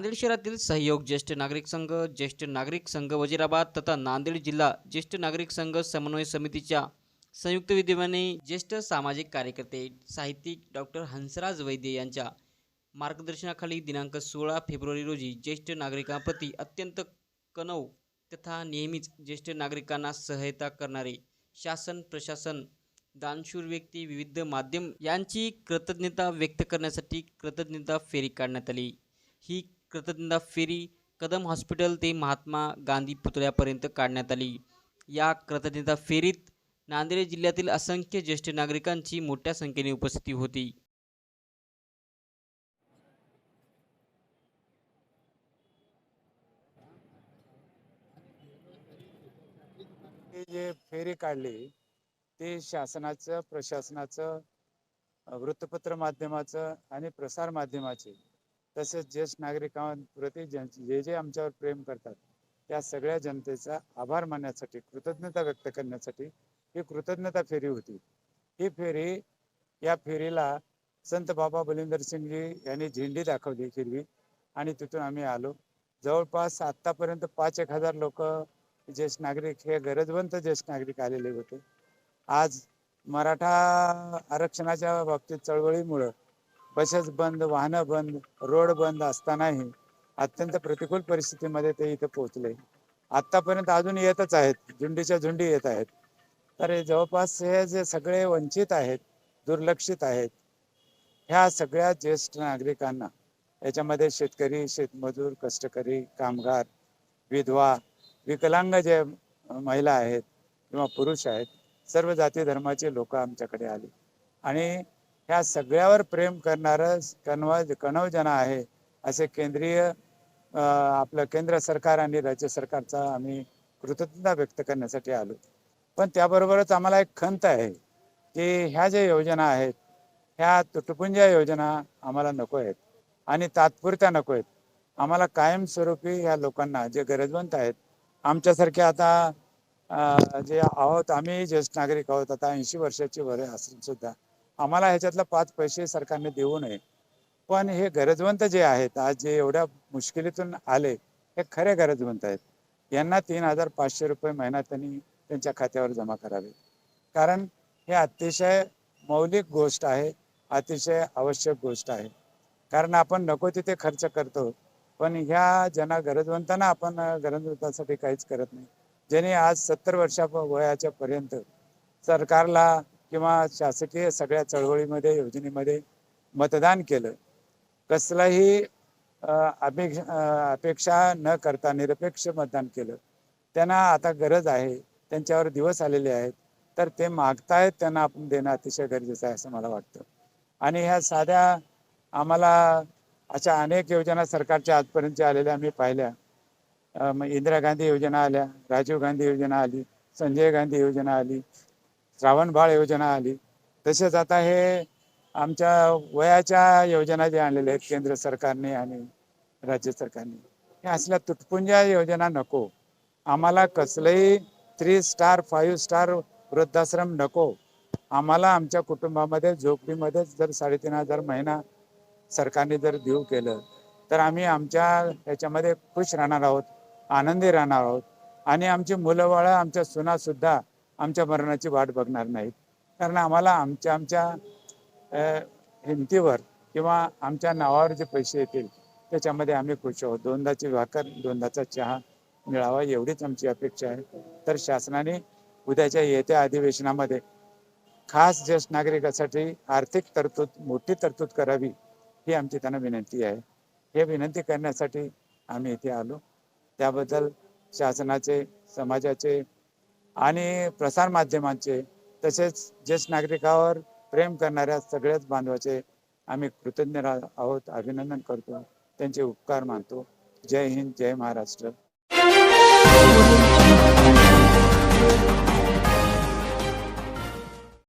नांदेड शहरातील सहयोग ज्येष्ठ नागरिक संघ ज्येष्ठ नागरिक संघ वजीराबाद तथा नांदेड जिल्हा ज्येष्ठ नागरिक संघ समन्वय समितीच्या संयुक्त विद्यमाने ज्येष्ठ सामाजिक कार्यकर्ते साहित्यिक डॉक्टर हंसराज वैद्य यांच्या मार्गदर्शनाखाली दिनांक सोळा फेब्रुवारी रोजी ज्येष्ठ नागरिकांप्रती अत्यंत कणव तथा नेहमीच ज्येष्ठ नागरिकांना सहायता करणारे शासन प्रशासन दानशूर व्यक्ती विविध माध्यम यांची कृतज्ञता व्यक्त करण्यासाठी कृतज्ञता फेरी काढण्यात आली. ही कृतज्ञता फेरी कदम हॉस्पिटल ते महात्मा गांधी पुतळ्यापर्यंत काढण्यात आली. या कृतज्ञता फेरीत नांदेड जिल्ह्यातील असंख्य ज्येष्ठ नागरिकांची मोठ्या संख्येने उपस्थिती होती. जे फेरी काढली ते शासनाचं प्रशासनाचं वृत्तपत्र माध्यमाचं आणि प्रसार माध्यमाचे तसेच ज्येष्ठ नागरिकांप्रती जे जे आमच्यावर प्रेम करतात त्या सगळ्या जनतेचा आभार मानण्यासाठी कृतज्ञता व्यक्त करण्यासाठी ही कृतज्ञता फेरी होती. ही फेरी या फेरीला संत बाबा बलिंदर सिंगजी यांनी झेंडी दाखवली हिरवी आणि तिथून आम्ही आलो. जवळपास आत्तापर्यंत पाच एक हजार लोक ज्येष्ठ नागरिक हे गरजवंत ज्येष्ठ नागरिक आलेले होते. आज मराठा आरक्षणाच्या बाबतीत चळवळीमुळं बसेस बंद वाहनं बंद रोड बंद असतानाही अत्यंत प्रतिकूल परिस्थितीमध्ये ते इथे पोहोचले. आत्तापर्यंत अजून येतच आहेत झुंडीच्या झुंडी येत आहेत. तर हे जवळपास हे जे सगळे वंचित आहेत दुर्लक्षित आहेत ह्या सगळ्या ज्येष्ठ नागरिकांना याच्यामध्ये शेतकरी शेतमजूर कष्टकरी कामगार विधवा विकलांग जे महिला आहेत किंवा पुरुष आहेत सर्व जाती धर्माचे लोक आमच्याकडे आले. आणि ह्या सगळ्यावर प्रेम करणारं कणव कणवजना आहे असे केंद्रीय आपलं केंद्र सरकार आणि राज्य सरकारचा आम्ही कृतज्ञता व्यक्त करण्यासाठी आलो. पण त्याबरोबरच आम्हाला एक खंत आहे की ह्या ज्या योजना आहेत ह्या तुटपुंज्या योजना आम्हाला नको आहेत आणि तात्पुरत्या नको आहेत. आम्हाला कायमस्वरूपी ह्या लोकांना जे गरजवंत आहेत आमच्यासारखे आता जे आहोत आम्ही ज्येष्ठ नागरिक आहोत आता ऐंशी वर्षाची वर असून सुद्धा आम्हाला ह्याच्यातला पाच पैसे सरकारने देऊ नये. पण हे गरजवंत जे आहेत आज जे एवढ्या मुश्किलीतून आले हे खरे गरजवंत आहेत. यांना तीन हजार पाचशे रुपये महिना त्यांनी त्यांच्या खात्यावर जमा करावे. कारण हे अतिशय मौलिक गोष्ट आहे अतिशय आवश्यक गोष्ट आहे. कारण आपण नको तिथे खर्च करतो पण ह्या ज्यांना गरजवंतांना आपण गरजवंतासाठी काहीच करत नाही. ज्यांनी आज सत्तर वर्षा वयाच्या पर्यंत सरकारला किंवा शासकीय सगळ्या चळवळीमध्ये योजनेमध्ये मतदान केलं. कसलाही अपेक्ष अपेक्षा न करता निरपेक्ष मतदान केलं. त्यांना आता गरज आहे. त्यांच्यावर दिवस आलेले आहेत. तर ते मागतायत त्यांना आपण देणं अतिशय गरजेचं आहे असं मला वाटतं. आणि ह्या साध्या आम्हाला अशा अनेक योजना सरकारच्या आजपर्यंतच्या आलेल्या आम्ही पाहिल्या. इंदिरा गांधी योजना आल्या राजीव गांधी योजना आली संजय गांधी योजना आली श्रावणबाळ योजना आली. तसेच आता हे आमच्या वयाच्या योजना ज्या आणलेल्या आहेत केंद्र सरकारने आणि राज्य सरकारने हे असल्या तुटपुंज्या योजना नको. आम्हाला कसलंही थ्री स्टार फाईव्ह स्टार वृद्धाश्रम नको. आम्हाला आमच्या कुटुंबामध्ये झोपडीमध्ये जर साडेतीन हजार महिना सरकारने जर देऊ केलं तर आम्ही आमच्या ह्याच्यामध्ये खुश राहणार आहोत आनंदी राहणार आहोत. आणि आमची मुलं बाळं आमच्या सुना सुद्धा आमच्या मरणाची वाट बघणार नाहीत. कारण आम्हाला आमच्या आमच्या हिमतीवर किंवा आमच्या नावावर जे पैसे येतील त्याच्यामध्ये आम्ही खुश आहोत. दोनदाची भाकर दोनदाचा चहा मिळावा एवढीच आमची अपेक्षा आहे. तर शासनाने उद्याच्या येत्या अधिवेशनामध्ये खास ज्येष्ठ नागरिकासाठी आर्थिक तरतूद मोठी तरतूद करावी ही आमची त्यांना विनंती आहे. हे विनंती करण्यासाठी आम्ही इथे आलो. त्याबद्दल शासनाचे समाजाचे आणि प्रसार माध्यमांचे तसेच ज्येष्ठ नागरिकावर प्रेम करणाऱ्या सगळ्याच बांधवाचे आम्ही कृतज्ञ आहोत अभिनंदन करतो. त्यांचे उपकार मानतो. जय हिंद जय महाराष्ट्र.